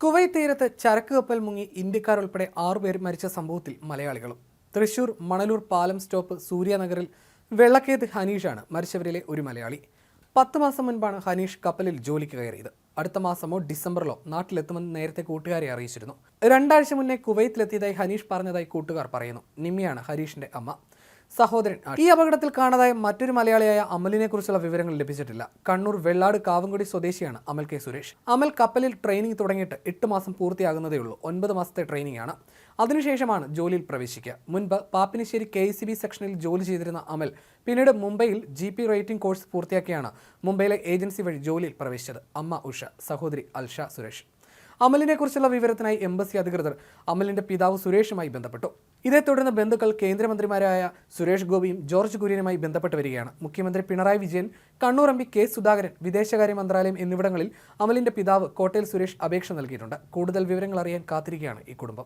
Kuwait തീരത്ത് ചരക്ക് കപ്പൽ മുങ്ങി ഇന്ത്യക്കാർ ഉൾപ്പെടെ ആറുപേർ മരിച്ച സംഭവത്തിൽ മലയാളികളും. തൃശൂർ മണലൂർ പാലം സ്റ്റോപ്പ് സൂര്യനഗറിൽ വെള്ളക്കേത് ഹനീഷാണ് മരിച്ചവരിലെ ഒരു മലയാളി. പത്ത് മാസം മുൻപാണ് ഹനീഷ് കപ്പലിൽ ജോലിക്ക് കയറിയത്. അടുത്ത മാസമോ ഡിസംബറിലോ നാട്ടിലെത്തുമെന്ന് നേരത്തെ കൂട്ടുകാരെ അറിയിച്ചിരുന്നു. രണ്ടാഴ്ച മുന്നേ കുവൈത്തിലെത്തിയതായി ഹനീഷ് പറഞ്ഞതായി കൂട്ടുകാർ പറയുന്നു. നിമ്മിയാണ് ഹരീഷിന്റെ അമ്മ. സഹോദരൻ ഈ അപകടത്തിൽ കാണാതായ മറ്റൊരു മലയാളിയായ അമലിനെ കുറിച്ചുള്ള വിവരങ്ങൾ ലഭിച്ചിട്ടില്ല. കണ്ണൂർ വെള്ളാട് കാവുംകുടി സ്വദേശിയാണ് അമൽ കെ സുരേഷ്. അമൽ കപ്പലിൽ ട്രെയിനിങ് തുടങ്ങിയിട്ട് എട്ട് മാസം പൂർത്തിയാകുന്നതേ ഉള്ളൂ. ഒൻപത് മാസത്തെ ട്രെയിനിങ് ആണ്. അതിനുശേഷമാണ് ജോലിയിൽ പ്രവേശിക്കുക. മുൻപ് പാപ്പിനിശ്ശേരി കെ സെക്ഷനിൽ ജോലി ചെയ്തിരുന്ന അമൽ പിന്നീട് മുംബൈയിൽ ജി പി റേറ്റിംഗ് കോഴ്സ് പൂർത്തിയാക്കിയാണ് മുംബൈയിലെ ഏജൻസി വഴി ജോലിയിൽ പ്രവേശിച്ചത്. അമ്മ ഉഷ സഹോദരി അൽഷ സുരേഷ്. അമലിനെ കുറിച്ചുള്ള വിവരത്തിനായി എംബസി അധികൃതർ അമലിന്റെ പിതാവ് സുരേഷുമായി ബന്ധപ്പെട്ടു. ഇതേ തുടർന്ന് ബന്ധുക്കൾ കേന്ദ്രമന്ത്രിമാരായ സുരേഷ് ഗോപിയും ജോർജ് കുര്യനുമായി ബന്ധപ്പെട്ട് വരികയാണ്. മുഖ്യമന്ത്രി Pinarayi Vijayan Kannur M P K Sudhakaran വിദേശകാര്യ മന്ത്രാലയം എന്നിവിടങ്ങളിൽ അമലിന്റെ പിതാവ് കോട്ടയിൽ സുരേഷ് അപേക്ഷ നൽകിയിട്ടുണ്ട്. കൂടുതൽ വിവരങ്ങൾ അറിയാൻ കാത്തിരിക്കുകയാണ് ഈ കുടുംബം.